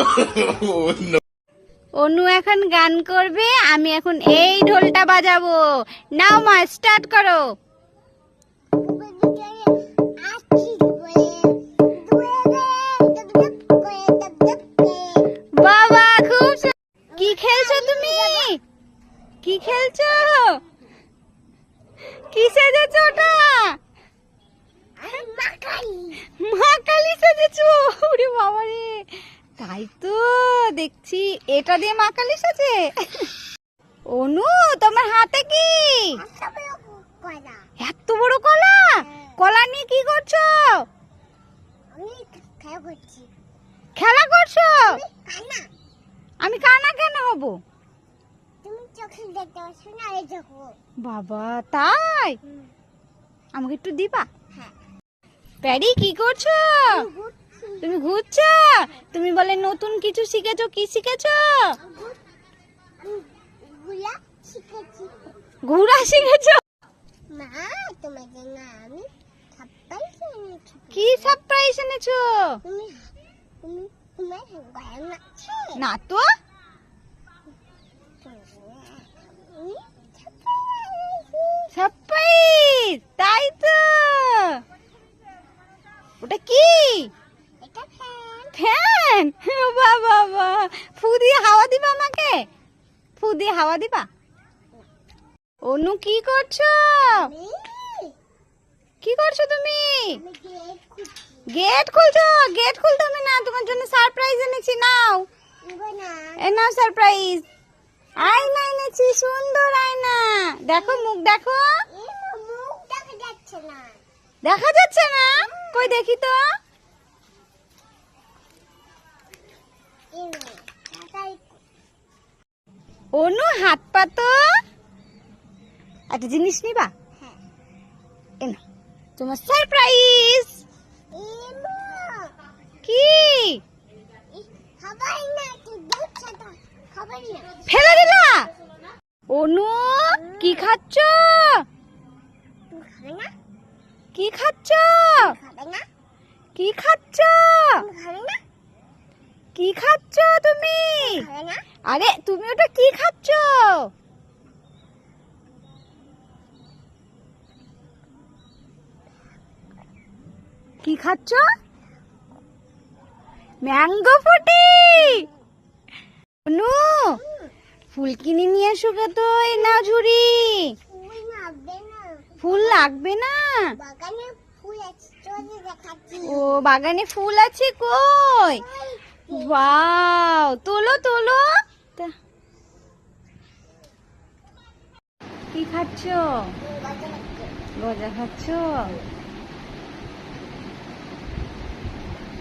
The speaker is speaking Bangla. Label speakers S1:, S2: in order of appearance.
S1: অনু এখন গান করবে, আমি এখন এই ঢোলটা বাজাবো। নাও মা স্টার্ট করো। বাবা, খুব কি খেলছো তুমি? কি খেলছো? কি সেজেছো ওটা মা কালী সেজেছো ওরে বাবা রে তাই তো দেখছি এটা দিয়ে মা কালী সাজে। অনু তোমার হাতে কি? এত বড় কলা? কলা নিয়ে কি করছ? খেলা করছ? আমি কানা কেন হব? বাবা তাই? আমাকে একটু দিবা? প্যারি কি করছ? তুমি ঘুরছো? তুমি বলে নতুন কিছু শিখেছো? কি শিখেছো? ঘুরা শিখেছো।
S2: মা তোমাদের না আমি
S1: কি সারপ্রাইজ এনেছো?
S2: তুমি তুমি তোমার গয়না আছে
S1: না তো
S2: আমি থাপ্পাই
S1: সারপ্রাইজ তাই তো ওটা কি
S2: এটা ফ্যান
S1: ফু দিয়ে হাওয়া দিবা আমাকে? ফু দিয়ে হাওয়া দিবা? অনু কি করছ? কি করছ তুমি?
S2: গেট
S1: খুলছো? গেট খুলতে হবে না। তোমার জন্য সারপ্রাইজ এনেছি নাও। এ নাও সারপ্রাইজ আয়না এনেছি সুন্দর আয়না। দেখো মুখ দেখো।
S2: দেখা যাচ্ছে না?
S1: কই দেখি তো। অনু হাত পা তো একটা জিনিস নিবা?
S2: হ্যাঁ।
S1: তোমার সারপ্রাইজ কি? ফেলে দিলা? অনু কি খাচ্ছ? কি খাচ্ছ? কি খাচ্ছ?
S2: না।
S1: কি খাচ্ছ তুমি? আরে তুমি ওটা কি খাচ্ছ? কি খাচ্ছ? ম্যাঙ্গো ফুটি! নু ফুল কিনে নিয়ে এসো গে তো এই না ঝুড়ি
S2: ফুল না?
S1: ফুল লাগবে না ও বাগানে ফুল আছে কই? ওয়াও তোলো তোলো। কি খাচ্ছ? গজা খাচ্ছ?